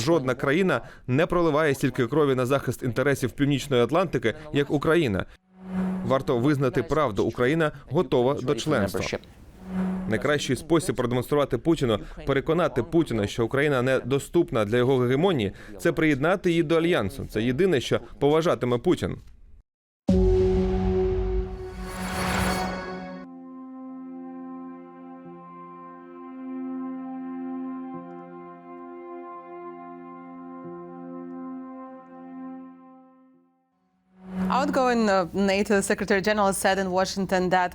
Жодна країна не проливає стільки крові на захист інтересів Північної Атлантики, як Україна. Варто визнати правду. Україна готова до членства. Найкращий спосіб продемонструвати Путіну, переконати Путіна, що Україна не доступна для його гегемонії, це приєднати її до альянсу. Це єдине, що поважатиме Путін.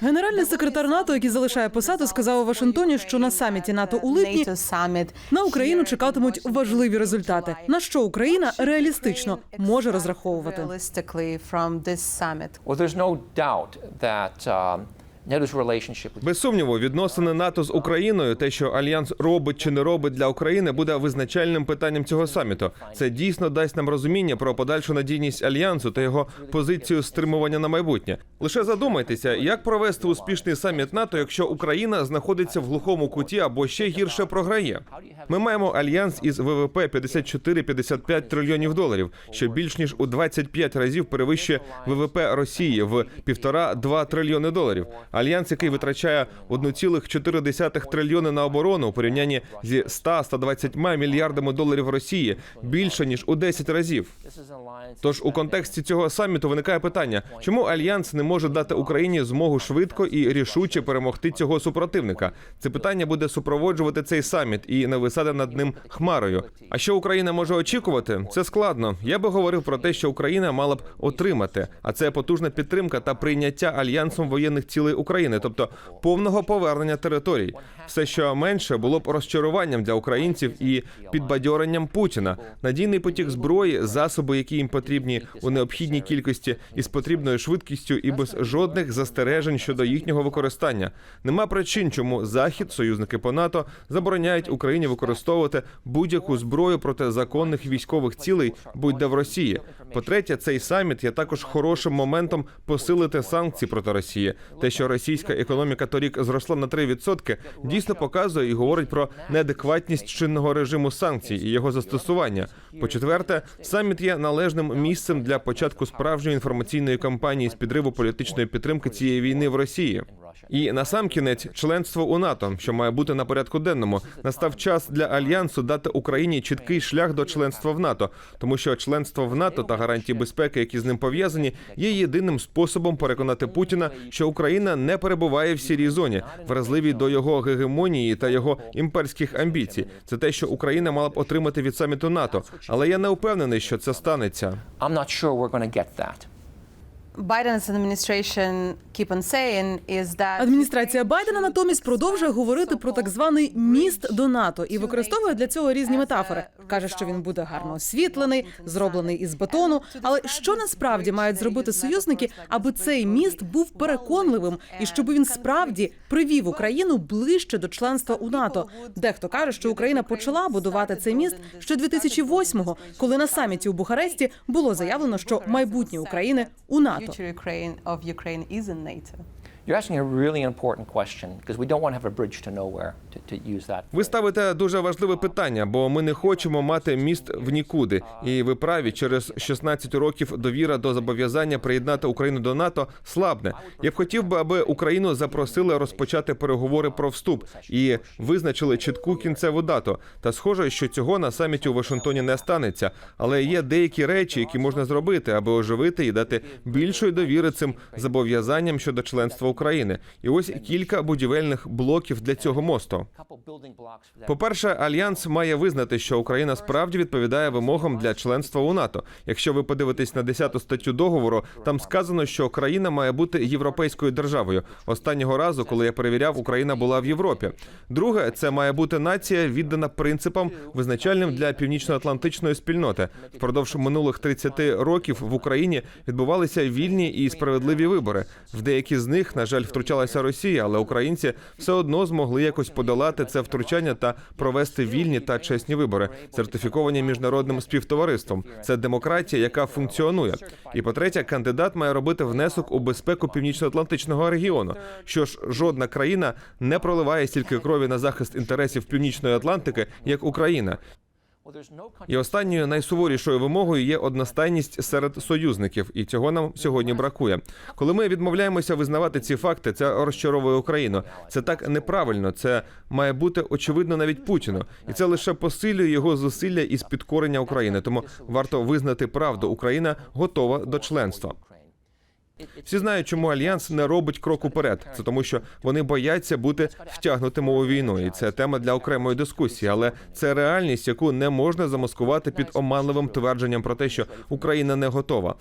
Генеральний секретар НАТО, який залишає посаду, сказав у Вашингтоні, що на саміті НАТО у липні NATO на Україну чекатимуть важливі результати. На що Україна реалістично може розраховувати. Без сумніву, відносини НАТО з Україною, те, що альянс робить чи не робить для України, буде визначальним питанням цього саміту. Це дійсно дасть нам розуміння про подальшу надійність альянсу та його позицію стримування на майбутнє. Лише задумайтеся, як провести успішний саміт НАТО, якщо Україна знаходиться в глухому куті або ще гірше програє. Ми маємо альянс із ВВП 54-55 трильйонів доларів, що більш ніж у 25 разів перевищує ВВП Росії в 1,5-2 трильйони доларів. Альянс, який витрачає 1,4 трильйони на оборону у порівнянні зі 100-120 мільярдами доларів Росії, більше ніж у 10 разів. Тож у контексті цього саміту виникає питання, чому альянс не може дати Україні змогу швидко і рішуче перемогти цього супротивника? Це питання буде супроводжувати цей саміт і нависати над ним хмарою. А що Україна може очікувати? Це складно. Я би говорив про те, що Україна мала б отримати, а це потужна підтримка та прийняття альянсом воєнних цілей України, тобто повного повернення територій. Все, що менше, було б розчаруванням для українців і підбадьоренням Путіна. Надійний потік зброї, засоби, які їм потрібні у необхідній кількості і з потрібною швидкістю, і без жодних застережень щодо їхнього використання. Нема причин, чому Захід, союзники по НАТО, забороняють Україні використовувати будь-яку зброю проти законних військових цілей, будь-де в Росії. По-третє, цей саміт є також хорошим моментом посилити санкції проти Росії. Те, що російська економіка торік зросла на 3%, дійсно показує і говорить про неадекватність чинного режиму санкцій і його застосування. По-четверте, саміт є належним місцем для початку справжньої інформаційної кампанії з підриву політичної підтримки цієї війни в Росії. І насамкінець членство у НАТО, що має бути на порядку денному, настав час для альянсу дати Україні чіткий шлях до членства в НАТО, тому що членство в НАТО та гарантії безпеки, які з ним пов'язані, є єдиним способом переконати Путіна, що Україна не перебуває в сірій зоні, вразливій до його гегемонії та його імперських амбіцій. Це те, що Україна мала б отримати від саміту НАТО, але я не впевнений, що це станеться. I'm not sure we're going to get that. Адміністрація Байдена натомість продовжує говорити про так званий міст до НАТО і використовує для цього різні метафори. каже, що він буде гарно освітлений, зроблений із бетону. Але що насправді мають зробити союзники, аби цей міст був переконливим і щоб він справді привів Україну ближче до членства у НАТО? Дехто каже, що Україна почала будувати цей міст ще 2008-го, коли на саміті у Бухаресті було заявлено, що майбутнє України у НАТО. Future Ukraine of Ukraine is in NATO. You're asking a really important question because we don't want to have a bridge to nowhere, to, to use that. Ви ставите дуже важливе питання, бо ми не хочемо мати міст в нікуди. І ви праві, через 16 років довіра до зобов'язання приєднати Україну до НАТО слабне. Я б хотів би, аби Україну запросили розпочати переговори про вступ і визначили чітку кінцеву дату. Та схоже, що цього на саміті у Вашингтоні не станеться. Але є деякі речі, які можна зробити, аби оживити і дати більшої довіри цим зобов'язанням щодо членства України. І ось кілька будівельних блоків для цього мосту. That. По-перше, альянс має визнати, що Україна справді відповідає вимогам для членства у НАТО. Якщо ви подивитесь на 10 статтю договору, там сказано, що країна має бути європейською державою. Останнього разу, коли я перевіряв, Україна була в Європі. Друге, це має бути нація, віддана принципам, визначальним для північно-атлантичної спільноти. Впродовж минулих 30 років в Україні відбувалися вільні і справедливі вибори. В деякі з них, на жаль, втручалася Росія, але українці все одно змогли якось подолати це втручання та провести вільні та чесні вибори, сертифіковані міжнародним співтовариством. Це демократія, яка функціонує. І по-третє, кандидат має робити внесок у безпеку північно-атлантичного регіону. Що ж, жодна країна не проливає стільки крові на захист інтересів північної Атлантики, як Україна. І останньою найсуворішою вимогою є одностайність серед союзників, і цього нам сьогодні бракує. Коли ми відмовляємося визнавати ці факти, це розчаровує Україну. Це так неправильно. Це має бути очевидно навіть Путіну, і це лише посилює його зусилля із підкорення України. Тому варто визнати правду. Україна готова до членства. Всі знають, чому альянс не робить крок уперед. Це тому, що вони бояться бути втягнутими у війну, і це тема для окремої дискусії. Але це реальність, яку не можна замаскувати під оманливим твердженням про те, що Україна не готова.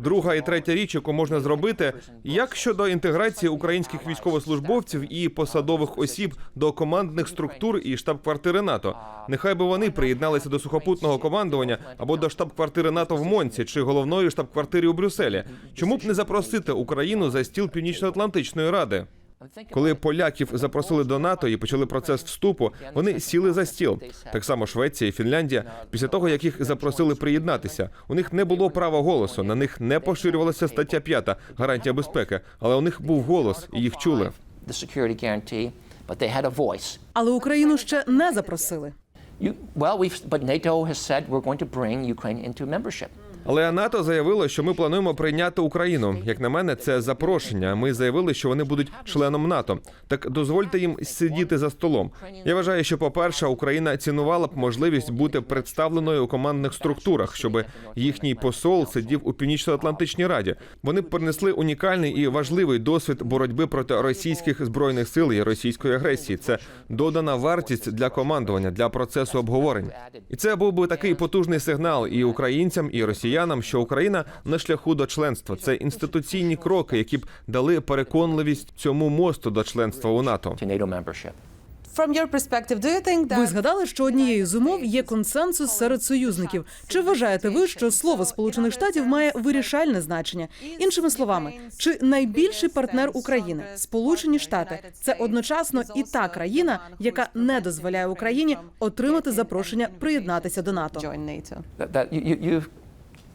Друга і третя річ, яку можна зробити, як щодо інтеграції українських військовослужбовців і посадових осіб до командних структур і штаб-квартири НАТО. Нехай би вони приєдналися до сухопутного командування або до штаб-квартири НАТО в Монці чи головної штаб-квартири у Брюсселі. Чому б не запросити Україну за стіл Північно-Атлантичної ради? Коли поляків запросили до НАТО і почали процес вступу, вони сіли за стіл. Так само Швеція і Фінляндія. Після того як їх запросили приєднатися, у них не було права голосу. На них не поширювалася стаття 5 гарантія безпеки, але у них був голос, і їх чули. Але Україну ще не запросили. Але НАТО заявило, що ми плануємо прийняти Україну. Як на мене, це запрошення. Ми заявили, що вони будуть членом НАТО. Так дозвольте їм сидіти за столом. Я вважаю, що, по-перше, Україна цінувала б можливість бути представленою у командних структурах, щоб їхній посол сидів у північно-атлантичній раді. Вони б принесли унікальний і важливий досвід боротьби проти російських збройних сил і російської агресії. Це додана вартість для командування для процесу обговорень. І це був би такий потужний сигнал і українцям, і росіянам, що Україна на шляху до членства. Це інституційні кроки, які б дали переконливість цьому мосту до членства у НАТО. Ви згадали, що однією з умов є консенсус серед союзників. Чи вважаєте ви, що слово Сполучених Штатів має вирішальне значення? Іншими словами, чи найбільший партнер України, Сполучені Штати, це одночасно і та країна, яка не дозволяє Україні отримати запрошення приєднатися до НАТО?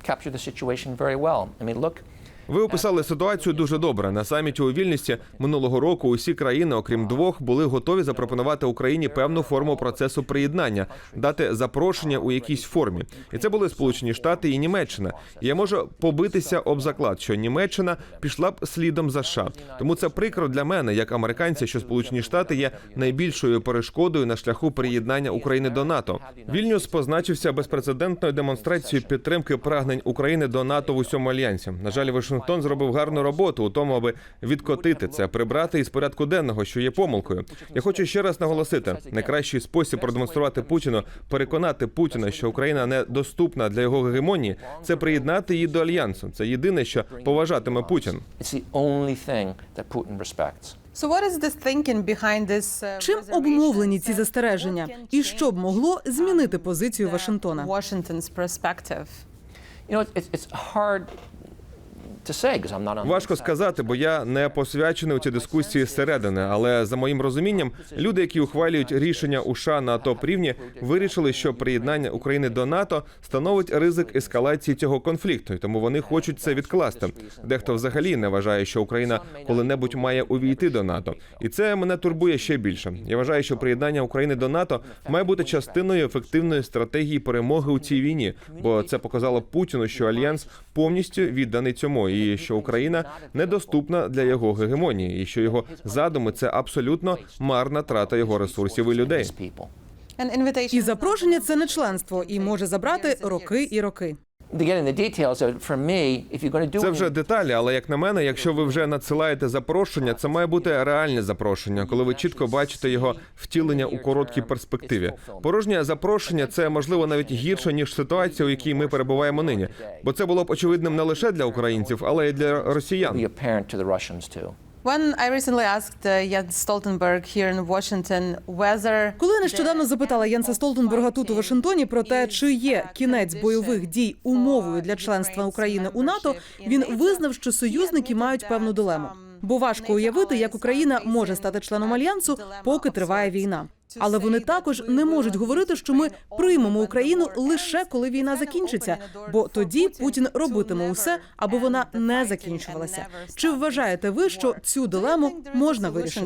Captured the situation very well. I mean, look, Ви описали ситуацію дуже добре. На саміті у Вільнюсі минулого року усі країни, окрім двох, були готові запропонувати Україні певну форму процесу приєднання, дати запрошення у якійсь формі. І це були Сполучені Штати і Німеччина. Я можу побитися об заклад, що Німеччина пішла б слідом за США. Тому це прикро для мене, як американця, що Сполучені Штати є найбільшою перешкодою на шляху приєднання України до НАТО. Вільнюс позначився безпрецедентною демонстрацією підтримки прагнень України до НАТО в усьому альянсі. На жаль, Вашингтон зробив гарну роботу у тому, аби відкотити це, прибрати із порядку денного, що є помилкою. Я хочу ще раз наголосити: найкращий спосіб продемонструвати Путіну, переконати Путіна, що Україна не доступна для його гегемонії, це приєднати її до альянсу. Це єдине, що поважатиме Путін. uh, Чим обумовлені ці застереження, і що б могло змінити позицію Вашингтона? Важко сказати, бо я не посвячений у ці дискусії зсередини. Але за моїм розумінням, люди, які ухвалюють рішення у США на топ рівні, вирішили, що приєднання України до НАТО становить ризик ескалації цього конфлікту, і тому вони хочуть це відкласти. Дехто взагалі не вважає, що Україна коли-небудь має увійти до НАТО, і це мене турбує ще більше. Я вважаю, що приєднання України до НАТО має бути частиною ефективної стратегії перемоги у цій війні, бо це показало Путіну, що альянс повністю відданий цьому, і що Україна недоступна для його гегемонії, і що його задуми це абсолютно марна трата його ресурсів і людей. І запрошення це не членство, і може забрати роки і роки. Це вже деталі, але як на мене, якщо ви вже надсилаєте запрошення, це має бути реальне запрошення, коли ви чітко бачите його втілення у короткій перспективі. Порожнє запрошення це можливо навіть гірше ніж ситуація, у якій ми перебуваємо нині, бо це було б очевидним не лише для українців, але й для росіян. When I recently uh, Коли нещодавно запитала Янса Столтенберга тут у Вашингтоні про те, чи є кінець бойових дій умовою для членства України у НАТО, він визнав, що союзники мають певну дилему. Бо важко уявити, як Україна може стати членом альянсу, поки триває війна. Але вони також не можуть говорити, що ми приймемо Україну лише коли війна закінчиться, бо тоді Путін робитиме усе, аби вона не закінчувалася. Чи вважаєте ви, що цю дилему можна вирішити?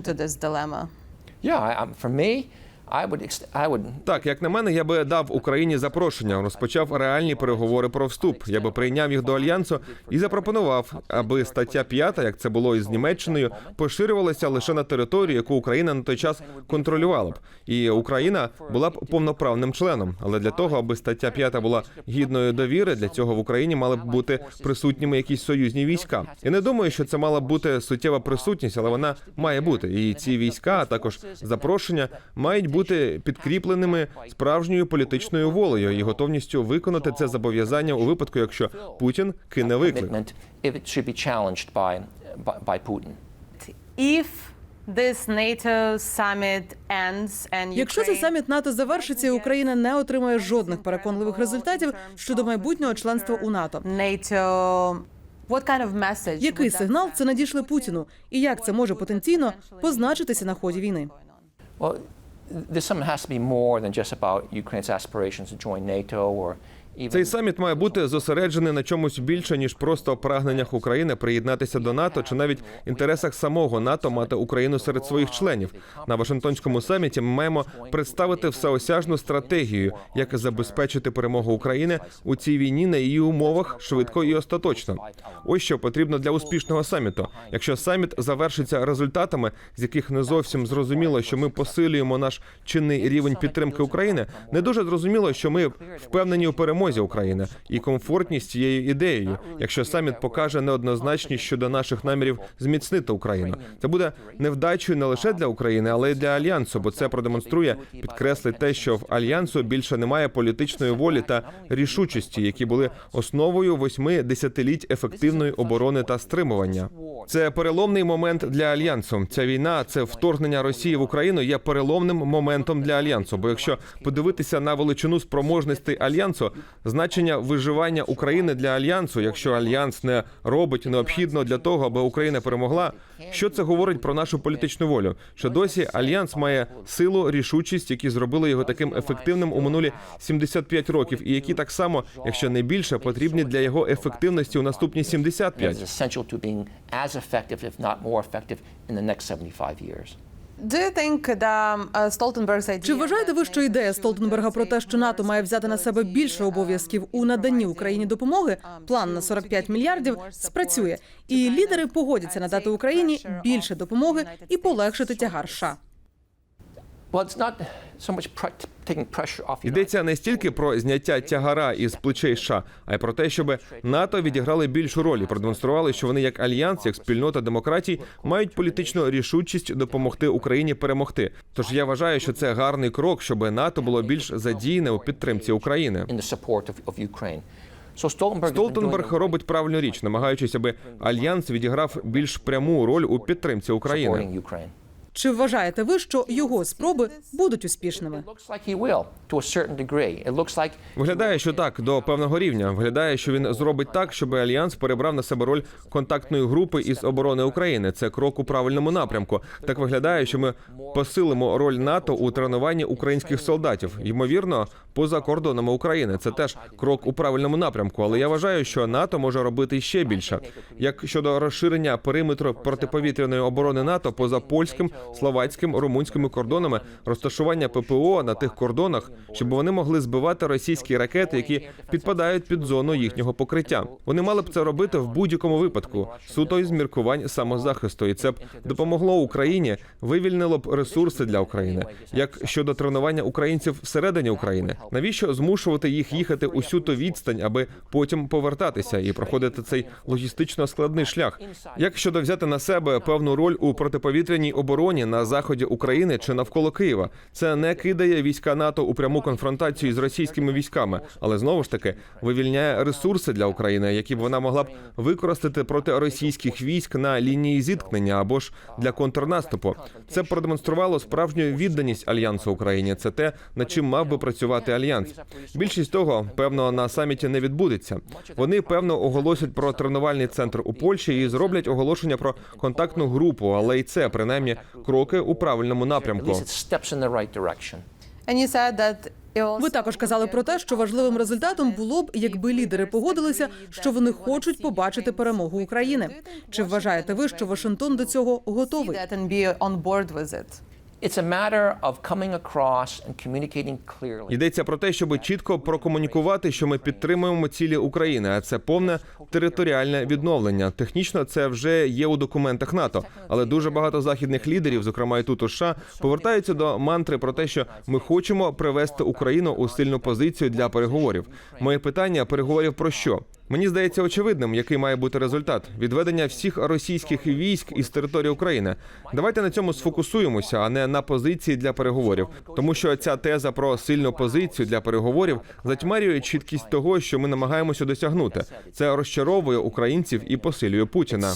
Так, як на мене, я би дав Україні запрошення, розпочав реальні переговори про вступ. Я би прийняв їх до альянсу і запропонував, аби стаття 5, як це було із Німеччиною, поширювалася лише на територію, яку Україна на той час контролювала б. І Україна була б повноправним членом. Але для того, аби стаття 5 була гідною довіри, для цього в Україні мали б бути присутніми якісь союзні війська. Я не думаю, що це мала б бути суттєва присутність, але вона має бути. І ці війська, а також запрошення, мають бути підкріпленими справжньою політичною волею і готовністю виконати це зобов'язання у випадку, якщо Путін кине виклик. if Якщо цей саміт НАТО завершиться, і Україна не отримає жодних переконливих результатів щодо майбутнього членства у НАТО. Який сигнал це надійшле Путіну, і як це може потенційно позначитися на ході війни? This summit has to be more than just about Ukraine's aspirations to join NATO or Цей саміт має бути зосереджений на чомусь більше ніж просто прагненнях України приєднатися до НАТО чи навіть інтересах самого НАТО мати Україну серед своїх членів. На Вашингтонському саміті ми маємо представити всеосяжну стратегію, як забезпечити перемогу України у цій війні на її умовах швидко і остаточно. Ось що потрібно для успішного саміту. Якщо саміт завершиться результатами, з яких не зовсім зрозуміло, що ми посилюємо наш чинний рівень підтримки України, не дуже зрозуміло, що ми впевнені у перемозі України і комфортність цією ідеєю. Якщо саміт покаже неоднозначність щодо наших намірів зміцнити Україну, це буде невдачею не лише для України, але й для альянсу, бо це продемонструє, підкреслить те, що в альянсу більше немає політичної волі та рішучості, які були основою восьми десятиліть ефективної оборони та стримування. Це переломний момент для альянсу. Ця війна, це вторгнення Росії в Україну, є переломним моментом для альянсу. Бо якщо подивитися на величину спроможностей альянсу, значення виживання України для альянсу, якщо альянс не робить необхідно для того, аби Україна перемогла, що це говорить про нашу політичну волю? Що досі альянс має силу, рішучість, які зробили його таким ефективним у минулі 75 років, і які так само, якщо не більше, потрібні для його ефективності у наступні 75. Is essential to being as effective, if not more effective, in the next 75 years. Do you think the uh, Чи вважаєте ви, що ідея Столтенберга про те, що НАТО має взяти на себе більше обов'язків у наданні Україні допомоги, план на 45 мільярдів, спрацює, і лідери погодяться надати Україні більше допомоги і полегшити тягар США? Йдеться не стільки про зняття тягара із плечей США, а й про те, щоб НАТО відіграли більшу роль і продемонстрували, що вони як альянс, як спільнота демократій, мають політичну рішучість допомогти Україні перемогти. Тож я вважаю, що це гарний крок, щоб НАТО було більш задіяне у підтримці України. Столтенберг робить правильну річ, намагаючись, аби альянс відіграв більш пряму роль у підтримці України. Чи вважаєте ви, що його спроби будуть успішними? Виглядає, що так до певного рівня. Виглядає, що він зробить так, щоб альянс перебрав на себе роль контактної групи із оборони України. Це крок у правильному напрямку. Так виглядає, що ми посилимо роль НАТО у тренуванні українських солдатів. Ймовірно, поза кордонами України. Це теж крок у правильному напрямку. Але я вважаю, що НАТО може робити ще більше. Як щодо розширення периметру протиповітряної оборони НАТО поза польським, словацьким, румунськими кордонами, розташування ППО на тих кордонах, щоб вони могли збивати російські ракети, які підпадають під зону їхнього покриття. Вони мали б це робити в будь-якому випадку, суто із міркувань самозахисту, і це б допомогло Україні, вивільнило б ресурси для України. Як щодо тренування українців всередині України, навіщо змушувати їх їхати усю ту відстань, аби потім повертатися і проходити цей логістично складний шлях? Як щодо взяти на себе певну роль у протиповітряній обороні на заході України чи навколо Києва, це не кидає війська НАТО у пряму конфронтацію з російськими військами, але знову ж таки вивільняє ресурси для України, які б вона могла б використати проти російських військ на лінії зіткнення або ж для контрнаступу. Це продемонструвало справжню відданість альянсу Україні. Це те, над чим мав би працювати альянс. Більшість того, певно, на саміті не відбудеться. Вони певно оголосять про тренувальний центр у Польщі і зроблять оголошення про контактну групу, але й це принаймні кроки у правильному напрямку. Ви також казали про те, що важливим результатом було б, якби лідери погодилися, що вони хочуть побачити перемогу України. Чи вважаєте ви, що Вашингтон до цього готовий? Йдеться про те, щоб чітко прокомунікувати, що ми підтримуємо цілі України, а це повне територіальне відновлення. Технічно це вже є у документах НАТО, але дуже багато західних лідерів, зокрема і тут у США, повертаються до мантри про те, що ми хочемо привести Україну у сильну позицію для переговорів. Моє питання переговорів про що? Мені здається очевидним, який має бути результат відведення всіх російських військ із території України. Давайте на цьому сфокусуємося, а не на позиції для переговорів, тому що ця теза про сильну позицію для переговорів затьмарює чіткість того, що ми намагаємося досягнути. Це розчаровує українців і посилює Путіна.